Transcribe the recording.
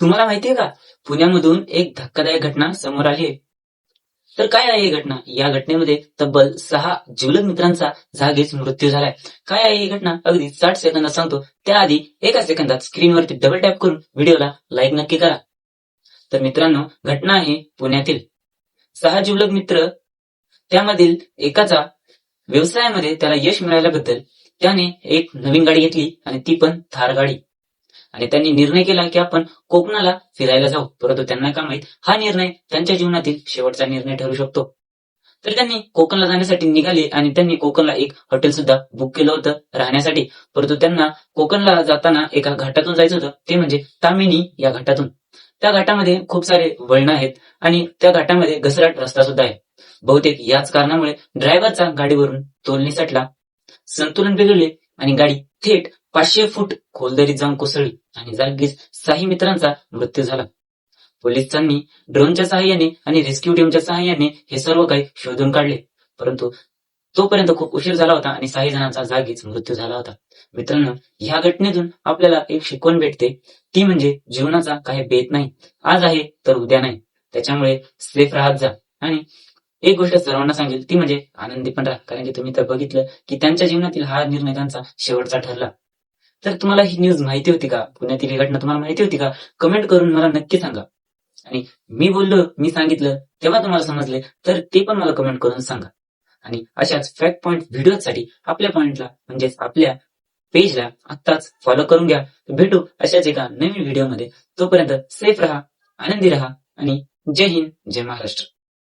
तुम्हाला माहितीये का? पुण्यामधून एक धक्कादायक घटना समोर आली आहे. तर काय आहे ही घटना? या घटनेमध्ये तब्बल सहा जिवलग मित्रांचा जागीच मृत्यू झालाय. काय आहे ही घटना? अगदी साठ सेकंदात सांगतो. त्याआधी एका सेकंदात स्क्रीनवरती डबल टॅप करून व्हिडिओला लाईक नक्की करा. तर मित्रांनो घटना आहे पुण्यातील. सहा जिवलग मित्र त्यामधील एकाचा व्यवसायामध्ये त्याला यश मिळाल्याबद्दल त्याने एक नवीन गाडी घेतली आणि ती पण थार गाडी. आणि त्यांनी निर्णय केला की आपण कोकणाला फिरायला जाऊ. परंतु त्यांना का माहीत हा निर्णय त्यांच्या जीवनातील शेवटचा निर्णय ठरू शकतो. तर त्यांनी कोकणला जाण्यासाठी निघाले आणि त्यांनी कोकणला एक हॉटेल सुद्धा बुक केलं होतं राहण्यासाठी. परंतु त्यांना कोकणला जाताना एका घाटातून जायचं होतं. ते म्हणजे तामिनी या घाटातून. त्या घाटामध्ये खूप सारे वळण आहेत आणि त्या घाटामध्ये घसरट रस्ता सुद्धा आहे. बहुतेक याच कारणामुळे ड्रायव्हरचा गाडीवरून तोल निसटला संतुलन बिघडले. आणि गाडी थेट पाचशे फूट खोलदरीत जाऊन कोसळली आणि जागीच साही मित्रांचा मृत्यू झाला. पोलिसांनी ड्रोनच्या सहाय्याने आणि रेस्क्यू टीमच्या सहाय्याने हे सर्व काही शोधून काढले. परंतु तोपर्यंत खूप उशीर झाला होता आणि साही जणांचा जागीच मृत्यू झाला होता. मित्रांनो ह्या घटनेतून आपल्याला एक शिकवण भेटते. ती म्हणजे जीवनाचा काही बेत नाही. आज आहे तर उद्या नाही. त्याच्यामुळे सेफ राहत जा आणि एक गोष्ट सर्वांना सांगेल ती म्हणजे आनंदी पण राहा. कारण की तुम्ही तर बघितलं की त्यांच्या जीवनातील हा निर्णय त्यांचा शेवटचा ठरला. तर तुम्हाला ही न्यूज माहिती होती का? पुण्यातील ही घटना तुम्हाला माहिती होती का? कमेंट करून मला नक्की सांगा. आणि मी बोललो मी सांगितलं तेव्हा तुम्हाला समजले तर ते पण मला कमेंट करून सांगा. आणि अशाच फॅक्ट पॉइंट व्हिडिओसाठी आपल्या पॉइंटला म्हणजेच आपल्या पेजला आत्ताच फॉलो करून घ्या. भेटू अशाच एका नवीन व्हिडिओमध्ये तोपर्यंत सेफ राहा आनंदी राहा आणि जय हिंद जय महाराष्ट्र.